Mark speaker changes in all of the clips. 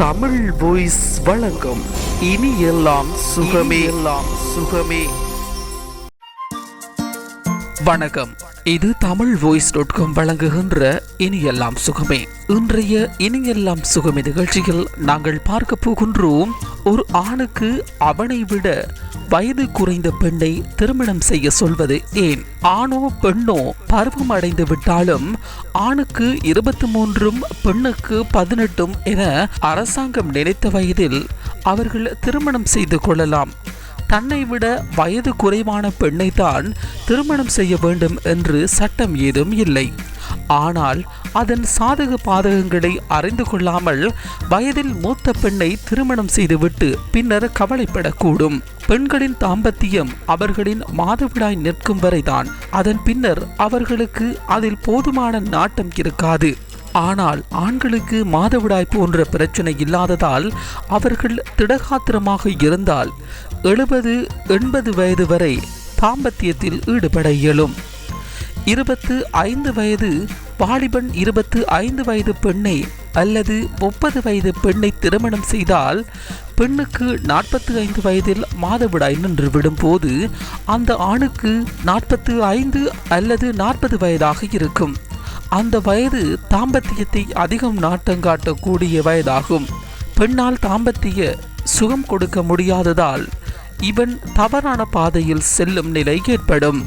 Speaker 1: Tamil voice வழங்கும் இனி எல்லாம் சுகமே. எல்லாம் சுகமே. வணக்கம். இது தமிழ் வாய்ஸ் டாட் காம் வழங்குகின்ற இனியெல்லாம் சுகமே. இன்றைய இனியெல்லாம் சுகமே நிகழ்ச்சியில் நாங்கள் பார்க்க போகின்றோம் ஒரு ஆணுக்கு அவனை விட வயது குறைந்த பெண்ணை திருமணம் செய்ய சொல்வது ஏன்? ஆணோ பெண்ணோ பருவம் அடைந்து விட்டாலும் ஆணுக்கு இருபத்தி மூன்றும் பெண்ணுக்கு பதினெட்டும் என அரசாங்கம் நினைத்த வயதில் அவர்கள் திருமணம் செய்து கொள்ளலாம். தன்னை விட வயது குறைவான பெண்ணை தான் திருமணம் செய்ய வேண்டும் என்று சட்டம் ஏதும் இல்லை. ஆனால் அதன் சாதக பாதகங்களை அறிந்து கொள்ளாமல் வயதில் மூத்த பெண்ணை திருமணம் செய்துவிட்டு பின்னர் கவலைப்படக்கூடும். பெண்களின் தாம்பத்தியம் அவர்களின் மாதவிடாய் நிற்கும் வரைதான். அதன் பின்னர் அவர்களுக்கு அதில் போதுமான நாட்டம் இருக்காது. ஆனால் ஆண்களுக்கு மாதவிடாய் போன்ற பிரச்சனை இல்லாததால் அவர்கள் திடகாத்திரமாக இருந்தால் எழுபது எண்பது வயது வரை தாம்பத்தியத்தில் ஈடுபட இயலும். இருபத்து ஐந்து வயது வாலிபன் இருபத்து ஐந்து வயது பெண்ணை அல்லது முப்பது வயது பெண்ணை திருமணம் செய்தால் பெண்ணுக்கு நாற்பத்து ஐந்து வயதில் மாதவிடாய் நின்று விடும்போது அந்த ஆணுக்கு நாற்பத்து ஐந்து அல்லது நாற்பது வயதாக இருக்கும். அந்த வயது தாம்பத்தியத்தை அதிகம் நாட்டங்காட்டக்கூடிய வயதாகும். பெண்ணால் தாம்பத்திய சுகம் கொடுக்க முடியாததால் இவன் தவறான பாதையில் செல்லும் நிலை ஏற்படும்.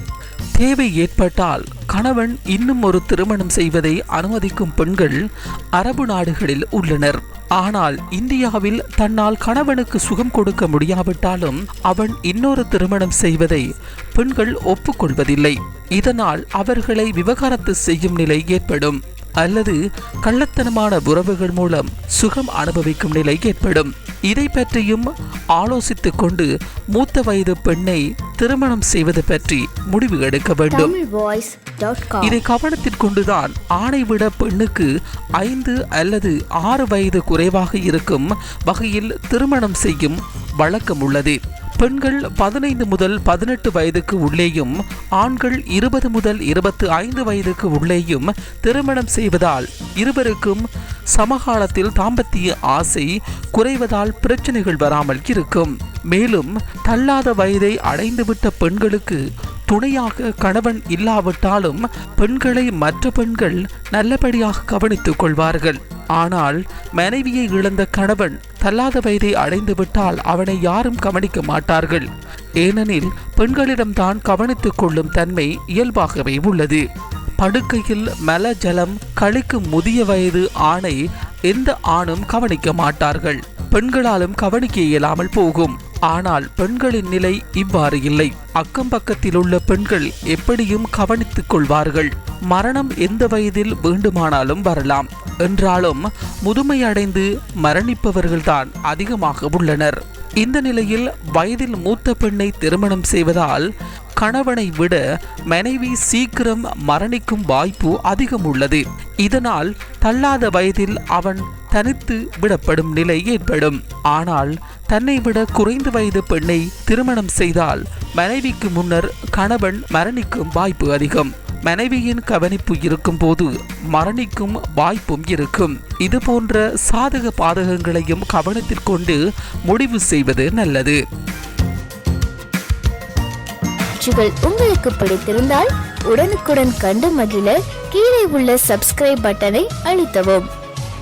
Speaker 1: தேவை ஏற்பட்டால் கணவன் இன்னும் ஒரு திருமணம் செய்வதை அனுமதிக்கும் பெண்கள் அரபு நாடுகளில் உள்ளனர். ஆனால் இந்தியாவில் தன்னால் கணவனுக்கு சுகம் கொடுக்க முடியாவிட்டாலும் அவன் இன்னொரு திருமணம் செய்வதை பெண்கள் ஒப்புக்கொள்வதில்லை. இதனால் அவர்களை விவகாரத்து செய்யும் நிலை ஏற்படும். அல்லது கள்ளத்தனமான உறவுகள் மூலம் சுகம் அனுபவிக்கும் நிலை ஏற்படும். இதை பற்றியும் ஆலோசித்துக் கொண்டு மூத்த வயது பெண்ணை திருமணம் செய்வது பற்றி முடிவு எடுக்க வேண்டும். இதை கவனத்தில் கொண்டுதான் ஆணை விட பெண்ணுக்கு ஐந்து அல்லது ஆறு வயது குறைவாக இருக்கும் வகையில் திருமணம் செய்யும் வழக்கம் உள்ளது. பெண்கள் பதினைந்து முதல் பதினெட்டு வயதுக்கு உள்ளேயும் ஆண்கள் இருபது முதல் இருபத்து ஐந்து வயதுக்கு உள்ளேயும் திருமணம் செய்வதால் இருவருக்கும் சமகாலத்தில் தாம்பத்திய ஆசை குறைவதால் பிரச்சனைகள் வராமல் இருக்கும். மேலும் தள்ளாத வயதை அடைந்துவிட்ட பெண்களுக்கு துணையாக கணவன் இல்லாவிட்டாலும் பெண்களை மற்ற பெண்கள் நல்லபடியாக கவனித்துக் கொள்வார்கள். ஆனால் மனைவியை இழந்த கணவன் தள்ளாத வயதை அடைந்து விட்டால் அவனை யாரும் கவனிக்க மாட்டார்கள். ஏனெனில் பெண்களிடம்தான் கவனித்துக் கொள்ளும் தன்மை இயல்பாகவே உள்ளது. படுக்கையில் மல ஜலம் கழிக்கும் முதிய வயது ஆணை எந்த ஆணும் கவனிக்க மாட்டார்கள். பெண்களாலும் கவனிக்க இயலாமல் போகும். ஆனால் பெண்களின் நிலை இவ்வாறு இல்லை. அக்கம் பக்கத்தில் உள்ள பெண்கள் எப்படியும் கவனித்துக் கொள்வார்கள். மரணம் எந்த வயதில் வேண்டுமானாலும் வரலாம். என்றாலும் முதுமையடைந்து மரணிப்பவர்கள்தான் அதிகமாக உள்ளனர். இந்த நிலையில் வயதில் மூத்த பெண்ணை திருமணம் செய்வதால் கணவனை விட மனைவி சீக்கிரம் மரணிக்கும் வாய்ப்பு அதிகம் உள்ளது. இதனால் தள்ளாத வயதில் அவன் தனித்து விடப்படும் நிலை ஏற்படும். ஆனால் தன்னை விட குறைந்த வயது பெண்ணை திருமணம் செய்தால் மனைவிக்கு முன்னர் கணவன் மரணிக்கும் வாய்ப்பு அதிகம். மனைவியின் கவனிப்பு இருக்கும் போது மரணிக்கும் வாய்ப்பும் இருக்கும். இது போன்ற சாதக பாதகங்களையும் கவனத்தில் கொண்டு முடிவு செய்வது நல்லது.
Speaker 2: உங்களுக்கு பிடித்திருந்தால் உடனுக்குடன் கண்டு மகிழ கீழே உள்ள சப்ஸ்கிரைப் பட்டனை அழுத்தவும்.